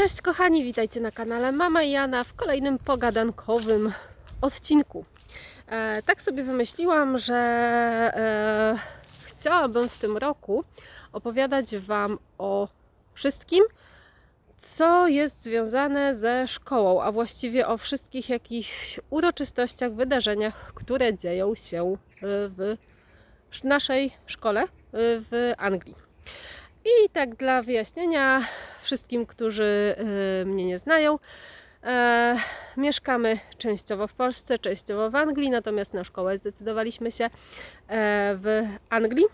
Cześć kochani, witajcie na kanale Mama i Jana w kolejnym pogadankowym odcinku. E, tak sobie wymyśliłam, że e, chciałabym w tym roku opowiadać Wam o wszystkim, co jest związane ze szkołą, a właściwie o wszystkich jakichś uroczystościach, wydarzeniach, które dzieją się e, w naszej szkole e, w Anglii. I tak dla wyjaśnienia wszystkim, którzy y, mnie nie znają, e, mieszkamy częściowo w Polsce, częściowo w Anglii, natomiast na szkołę zdecydowaliśmy się e, w Anglii,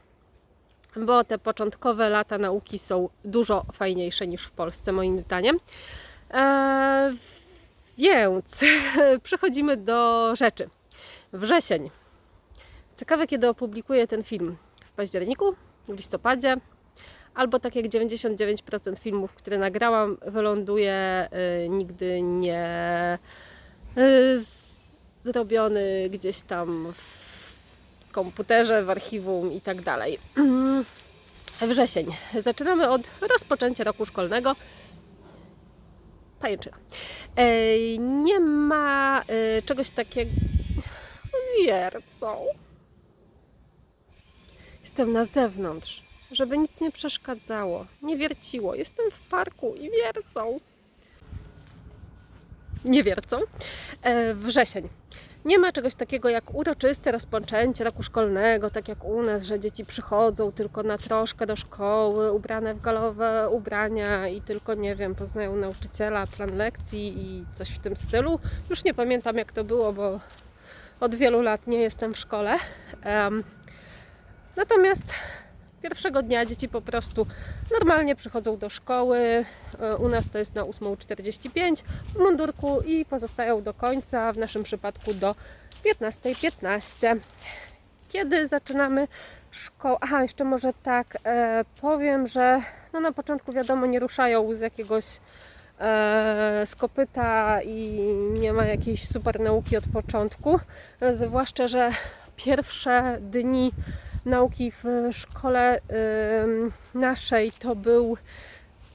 bo te początkowe lata nauki są dużo fajniejsze niż w Polsce, moim zdaniem. E, więc przechodzimy do rzeczy. Wrzesień. Ciekawe, kiedy opublikuję ten film. W październiku, w listopadzie, albo tak jak 99% filmów, które nagrałam, wyląduje y, nigdy nie y, zrobiony gdzieś tam w komputerze, w archiwum i tak dalej. Wrzesień. Zaczynamy od rozpoczęcia roku szkolnego. Pajęczyna. Nie ma y, czegoś takiego. Wiercą. Jestem na zewnątrz żeby nic nie przeszkadzało, nie wierciło. Jestem w parku i wiercą. Nie wiercą. E, wrzesień. Nie ma czegoś takiego jak uroczyste rozpoczęcie roku szkolnego, tak jak u nas, że dzieci przychodzą tylko na troszkę do szkoły, ubrane w galowe ubrania i tylko, nie wiem, poznają nauczyciela, plan lekcji i coś w tym stylu. Już nie pamiętam jak to było, bo od wielu lat nie jestem w szkole. Em, natomiast Pierwszego dnia dzieci po prostu normalnie przychodzą do szkoły. E, U nas to jest na 8.45 w mundurku i pozostają do końca, w naszym przypadku do 15.15. Kiedy zaczynamy szkołę? Aha, jeszcze może tak e, powiem, że no na początku wiadomo nie ruszają z jakiegoś e, z kopyta i nie ma jakiejś super nauki od początku. Zwłaszcza, że pierwsze dni nauki w szkole naszej to był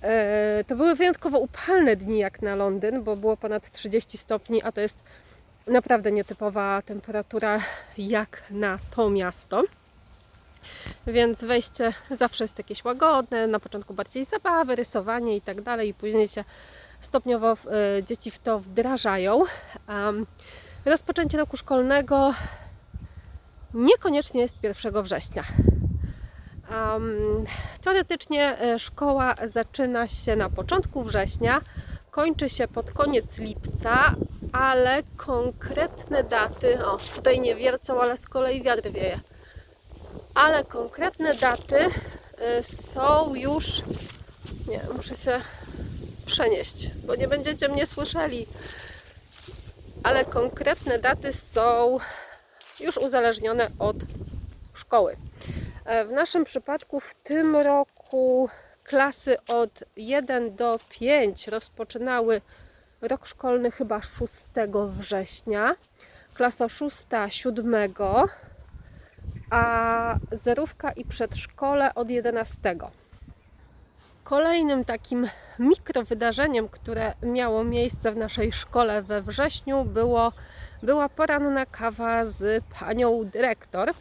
e, to były wyjątkowo upalne dni jak na Londyn, bo było ponad 30 stopni, a to jest naprawdę nietypowa temperatura jak na to miasto. Więc wejście zawsze jest jakieś łagodne, na początku bardziej zabawy, rysowanie i tak dalej, i później się stopniowo e, dzieci w to wdrażają. Rozpoczęcie roku szkolnego niekoniecznie jest 1 września. Um, teoretycznie e, szkoła zaczyna się na początku września, kończy się pod koniec lipca, ale konkretne daty, o tutaj nie wiercą, ale z kolei wiatr wieje, ale konkretne daty e, są już, nie, muszę się przenieść, bo nie będziecie mnie słyszeli, ale konkretne daty są już uzależnione od szkoły. E, W naszym przypadku w tym roku klasy od 1 do 5 rozpoczynały rok szkolny chyba 6 września, klasa 6 7, a zerówka i przedszkole od 11. Kolejnym takim mikrowydarzeniem, które miało miejsce w naszej szkole we wrześniu było była poranna kawa z panią dyrektor.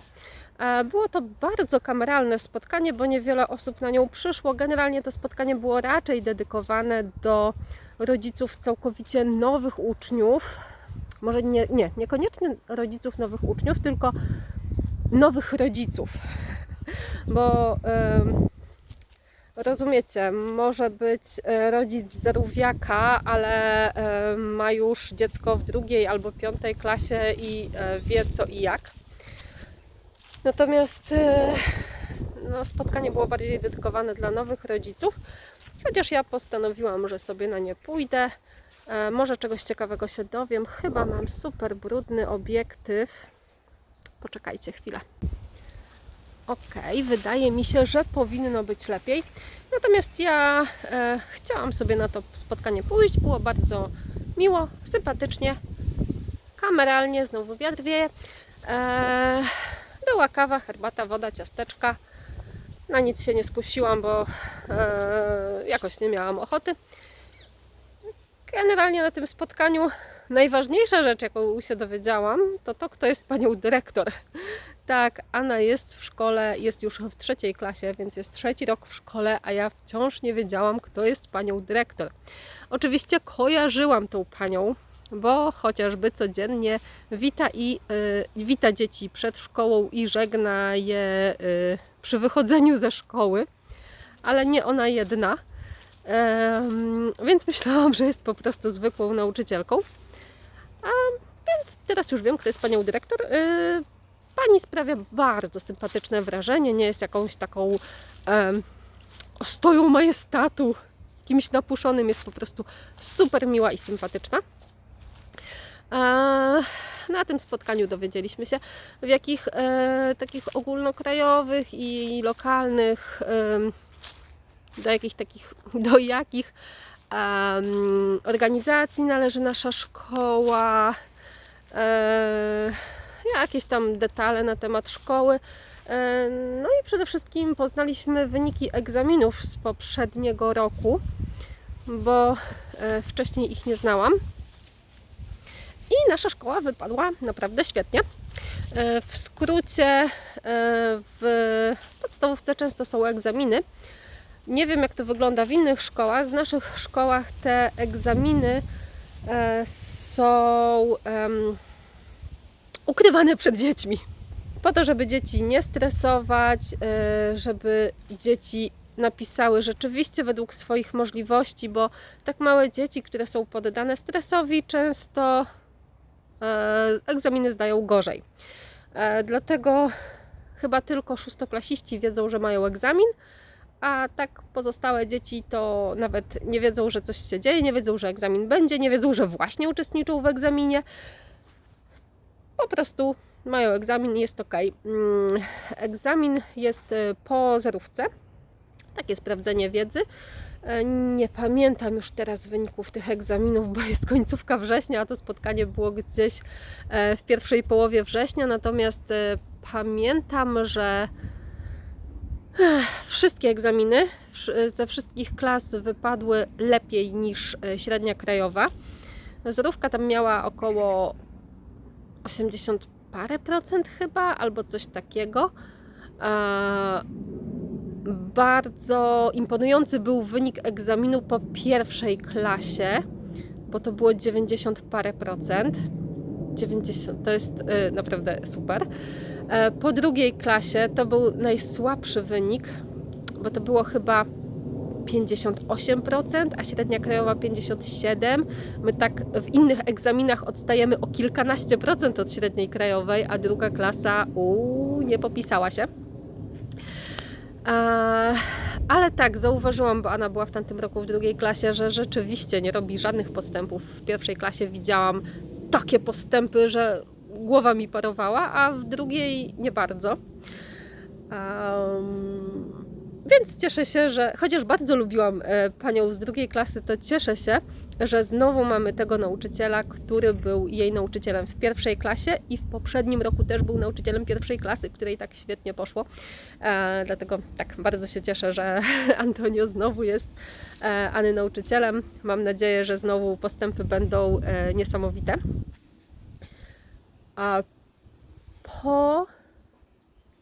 E, Było to bardzo kameralne spotkanie, bo niewiele osób na nią przyszło. Generalnie to spotkanie było raczej dedykowane do rodziców całkowicie nowych uczniów. Może nie, nie, niekoniecznie rodziców nowych uczniów, tylko nowych rodziców. Bo em, Rozumiecie, może być e, rodzic zerówiaka, ale e, ma już dziecko w drugiej albo piątej klasie i e, wie co i jak. Natomiast no, spotkanie było bardziej dedykowane dla nowych rodziców, chociaż ja postanowiłam, że sobie na nie pójdę. Może czegoś ciekawego się dowiem. Chyba mam super brudny obiektyw. Poczekajcie chwilę. Ok, wydaje mi się, że powinno być lepiej. Natomiast ja e, chciałam sobie na to spotkanie pójść. Było bardzo miło, sympatycznie, kameralnie, znowu wiatr wieje. E, była kawa, herbata, woda, ciasteczka. Na nic się nie skusiłam, bo e, jakoś nie miałam ochoty. Generalnie na tym spotkaniu najważniejsza rzecz, jaką się dowiedziałam, to to, kto jest panią dyrektor. Tak, Anna jest w szkole, jest już w trzeciej klasie, więc jest trzeci rok w szkole, a ja wciąż nie wiedziałam, kto jest panią dyrektor. Oczywiście kojarzyłam tą panią, bo chociażby codziennie wita i y, wita dzieci przed szkołą i żegna je y, przy wychodzeniu ze szkoły, ale nie ona jedna. Em, więc myślałam, że jest po prostu zwykłą nauczycielką. A, więc teraz już wiem, kto jest panią dyrektor. Y, pani sprawia bardzo sympatyczne wrażenie, nie jest jakąś taką ostoją majestatu, kimś napuszonym, jest po prostu super miła i sympatyczna. Na tym spotkaniu dowiedzieliśmy się, w jakich e, takich ogólnokrajowych i lokalnych, em, do jakich takich, do jakich em, organizacji należy nasza szkoła, e, jakieś tam detale na temat szkoły. E, No i przede wszystkim poznaliśmy wyniki egzaminów z poprzedniego roku, bo e, wcześniej ich nie znałam. I nasza szkoła wypadła naprawdę świetnie. E, W skrócie, w podstawówce często są egzaminy. Nie wiem, jak to wygląda w innych szkołach. W naszych szkołach te egzaminy są ukrywane przed dziećmi. Po to, żeby dzieci nie stresować, e, żeby dzieci napisały rzeczywiście według swoich możliwości, bo tak małe dzieci, które są poddane stresowi, często e, egzaminy zdają gorzej. E, Dlatego chyba tylko szóstoklasiści wiedzą, że mają egzamin, a tak pozostałe dzieci to nawet nie wiedzą, że coś się dzieje, nie wiedzą, że egzamin będzie, nie wiedzą, że właśnie uczestniczą w egzaminie. Po prostu mają egzamin i jest ok. Mm, Egzamin jest y, po zerówce, takie sprawdzenie wiedzy. E, Nie pamiętam już teraz wyników tych egzaminów, bo jest końcówka września, a to spotkanie było gdzieś e, w pierwszej połowie września. Natomiast e, pamiętam, że wszystkie egzaminy ze wszystkich klas wypadły lepiej niż średnia krajowa. Zerówka tam miała około 80 parę procent chyba, albo coś takiego. E, Bardzo imponujący był wynik egzaminu po pierwszej klasie, bo to było 90 parę procent. 90 to jest y, naprawdę super. E, Po drugiej klasie to był najsłabszy wynik, bo to było chyba 58%, a średnia krajowa 57%. My tak w innych egzaminach odstajemy o kilkanaście procent od średniej krajowej, a druga klasa uu, nie popisała się. Ale tak, zauważyłam, bo Anna była w tamtym roku w drugiej klasie, że rzeczywiście nie robi żadnych postępów. W pierwszej klasie widziałam takie postępy, że głowa mi parowała, a w drugiej nie bardzo. Em, więc cieszę się, że chociaż bardzo lubiłam e, panią z drugiej klasy, to cieszę się, że znowu mamy tego nauczyciela, który był jej nauczycielem w pierwszej klasie i w poprzednim roku też był nauczycielem pierwszej klasy, której tak świetnie poszło. E, dlatego tak bardzo się cieszę, że Antonio znowu jest e, Any nauczycielem. Mam nadzieję, że znowu postępy będą e, niesamowite. A po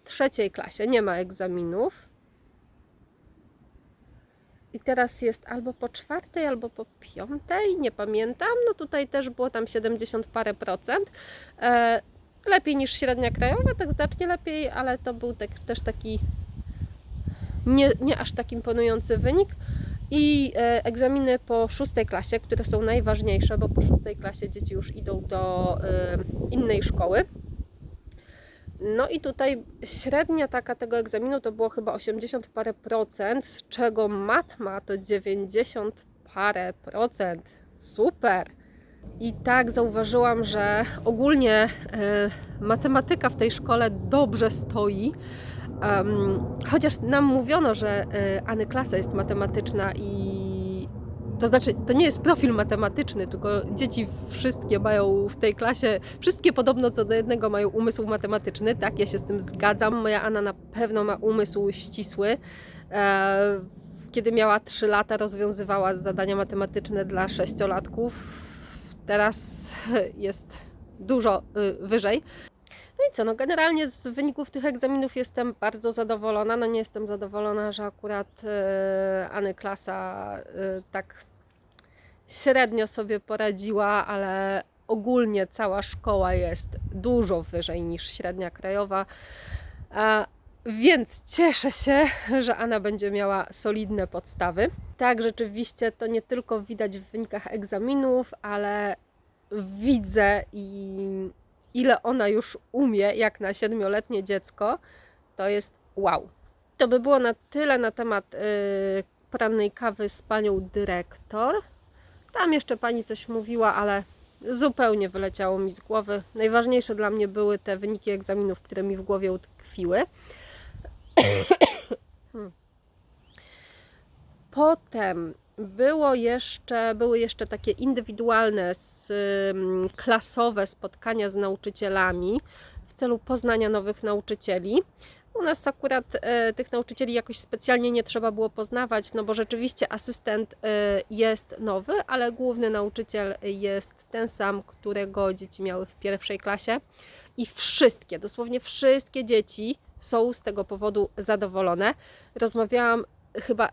trzeciej klasie nie ma egzaminów. I teraz jest albo po czwartej, albo po piątej, nie pamiętam. No tutaj też było tam 70 parę procent. E, lepiej niż średnia krajowa, tak znacznie lepiej, ale to był tak, też taki nie, nie aż tak imponujący wynik. I e, egzaminy po szóstej klasie, które są najważniejsze, bo po szóstej klasie dzieci już idą do e, innej szkoły. No i tutaj średnia taka tego egzaminu to było chyba 80 parę procent, z czego matma to 90 parę procent. Super! I tak zauważyłam, że ogólnie e, matematyka w tej szkole dobrze stoi. Em, chociaż nam mówiono, że e, Any klasa jest matematyczna i to znaczy, to nie jest profil matematyczny, tylko dzieci wszystkie mają w tej klasie, wszystkie podobno co do jednego mają umysł matematyczny, tak, ja się z tym zgadzam. Moja Anna na pewno ma umysł ścisły. E, kiedy miała 3 lata, rozwiązywała zadania matematyczne dla sześciolatków. Teraz jest dużo y, wyżej. No i co, no generalnie z wyników tych egzaminów jestem bardzo zadowolona. No nie jestem zadowolona, że akurat y, Any klasa y, tak średnio sobie poradziła, ale ogólnie cała szkoła jest dużo wyżej niż średnia krajowa. A, więc cieszę się, że Anna będzie miała solidne podstawy. Tak, rzeczywiście to nie tylko widać w wynikach egzaminów, ale widzę i ile ona już umie, jak na siedmioletnie dziecko, to jest wow. To by było na tyle na temat y, porannej kawy z panią dyrektor. Tam jeszcze pani coś mówiła, ale zupełnie wyleciało mi z głowy. Najważniejsze dla mnie były te wyniki egzaminów, które mi w głowie utkwiły. Hmm. Potem było jeszcze, były jeszcze takie indywidualne, ym, klasowe spotkania z nauczycielami w celu poznania nowych nauczycieli. U nas akurat e, tych nauczycieli jakoś specjalnie nie trzeba było poznawać, no bo rzeczywiście asystent e, jest nowy, ale główny nauczyciel jest ten sam, którego dzieci miały w pierwszej klasie. I wszystkie, dosłownie wszystkie dzieci są z tego powodu zadowolone. Rozmawiałam chyba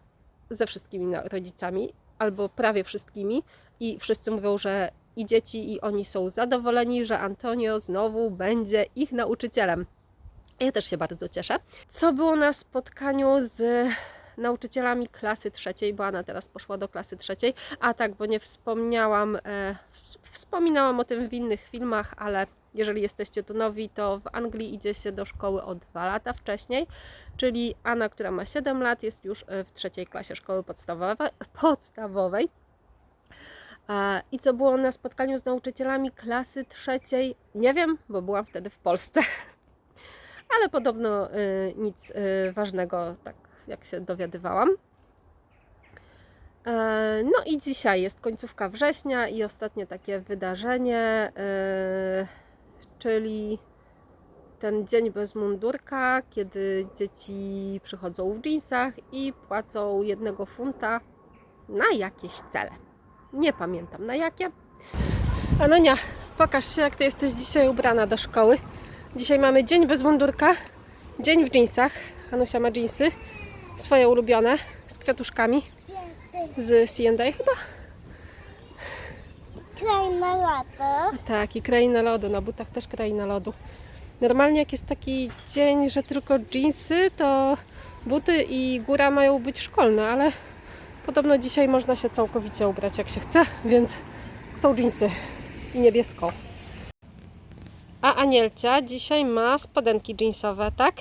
ze wszystkimi rodzicami, albo prawie wszystkimi, i wszyscy mówią, że i dzieci, i oni są zadowoleni, że Antonio znowu będzie ich nauczycielem. Ja też się bardzo cieszę. Co było na spotkaniu z nauczycielami klasy trzeciej, bo Anna teraz poszła do klasy trzeciej. A tak, bo nie wspomniałam, e, ws- wspominałam o tym w innych filmach, ale jeżeli jesteście tu nowi, to w Anglii idzie się do szkoły o dwa lata wcześniej, czyli Anna, która ma 7 lat, jest już e, w trzeciej klasie szkoły podstawowej. podstawowej. E, I co było na spotkaniu z nauczycielami klasy trzeciej? Nie wiem, bo byłam wtedy w Polsce. Ale podobno y, nic y, ważnego, tak jak się dowiadywałam. E, No i dzisiaj jest końcówka września i ostatnie takie wydarzenie, y, czyli ten dzień bez mundurka, kiedy dzieci przychodzą w jeansach i płacą jednego funta na jakieś cele. Nie pamiętam na jakie. Anonia, pokaż się, jak ty jesteś dzisiaj ubrana do szkoły. Dzisiaj mamy dzień bez mundurka, dzień w jeansach. Anusia ma jeansy, swoje ulubione, z kwiatuszkami, z C&A chyba. Kraina lata. Tak, i kraina lodu, na butach też kraina lodu. Normalnie jak jest taki dzień, że tylko jeansy, to buty i góra mają być szkolne, ale podobno dzisiaj można się całkowicie ubrać jak się chce, więc są jeansy i niebiesko. A Anielcia dzisiaj ma spodenki jeansowe, tak?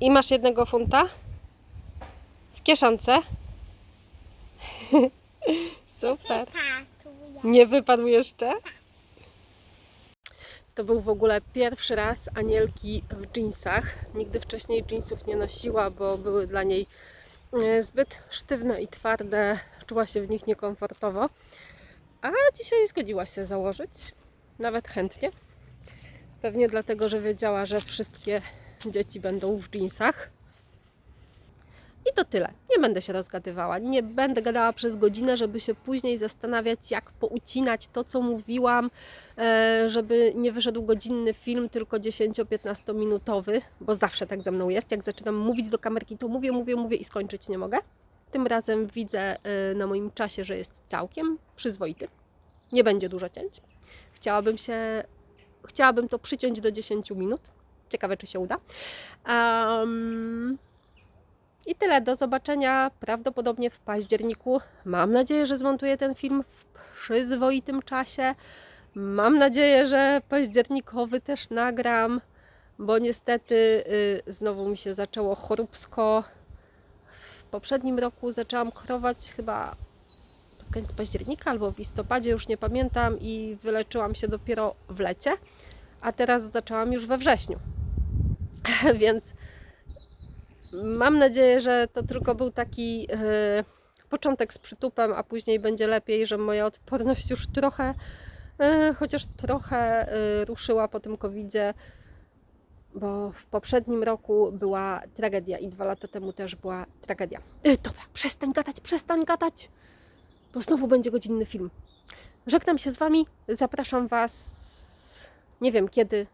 I masz jednego funta w kieszonce. Super. Nie wypadł jeszcze? To był w ogóle pierwszy raz Anielki w jeansach. Nigdy wcześniej jeansów nie nosiła, bo były dla niej e, zbyt sztywne i twarde. Czuła się w nich niekomfortowo. A dzisiaj zgodziła się założyć. Nawet chętnie. Pewnie dlatego, że wiedziała, że wszystkie dzieci będą w jeansach. I to tyle. Nie będę się rozgadywała. Nie będę gadała przez godzinę, żeby się później zastanawiać, jak poucinać to, co mówiłam, e, żeby nie wyszedł godzinny film, tylko 10-15 minutowy, bo zawsze tak ze mną jest. Jak zaczynam mówić do kamerki, to mówię, mówię, mówię i skończyć nie mogę. Tym razem widzę e, na moim czasie, że jest całkiem przyzwoity. Nie będzie dużo cięć. Chciałabym się, chciałabym to przyciąć do 10 minut. Ciekawe, czy się uda. Um, i tyle. Do zobaczenia prawdopodobnie w październiku. Mam nadzieję, że zmontuję ten film w przyzwoitym czasie. Mam nadzieję, że październikowy też nagram, bo niestety y, znowu mi się zaczęło choróbsko. W poprzednim roku zaczęłam chorować chyba koniec października albo w listopadzie, już nie pamiętam, i wyleczyłam się dopiero w lecie, a teraz zaczęłam już we wrześniu. Więc Mam nadzieję, że to tylko był taki e, początek z przytupem, a później będzie lepiej, że moja odporność już trochę, e, chociaż trochę e, ruszyła po tym covidzie. bo w poprzednim roku była tragedia i dwa lata temu też była tragedia. E, dobra, przestań gadać, przestań gadać, bo znowu będzie godzinny film. Żegnam się z Wami, zapraszam Was, nie wiem kiedy,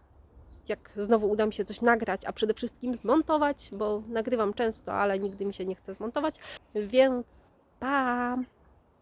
jak znowu uda mi się coś nagrać, a przede wszystkim zmontować, bo nagrywam często, ale nigdy mi się nie chce zmontować, więc pa!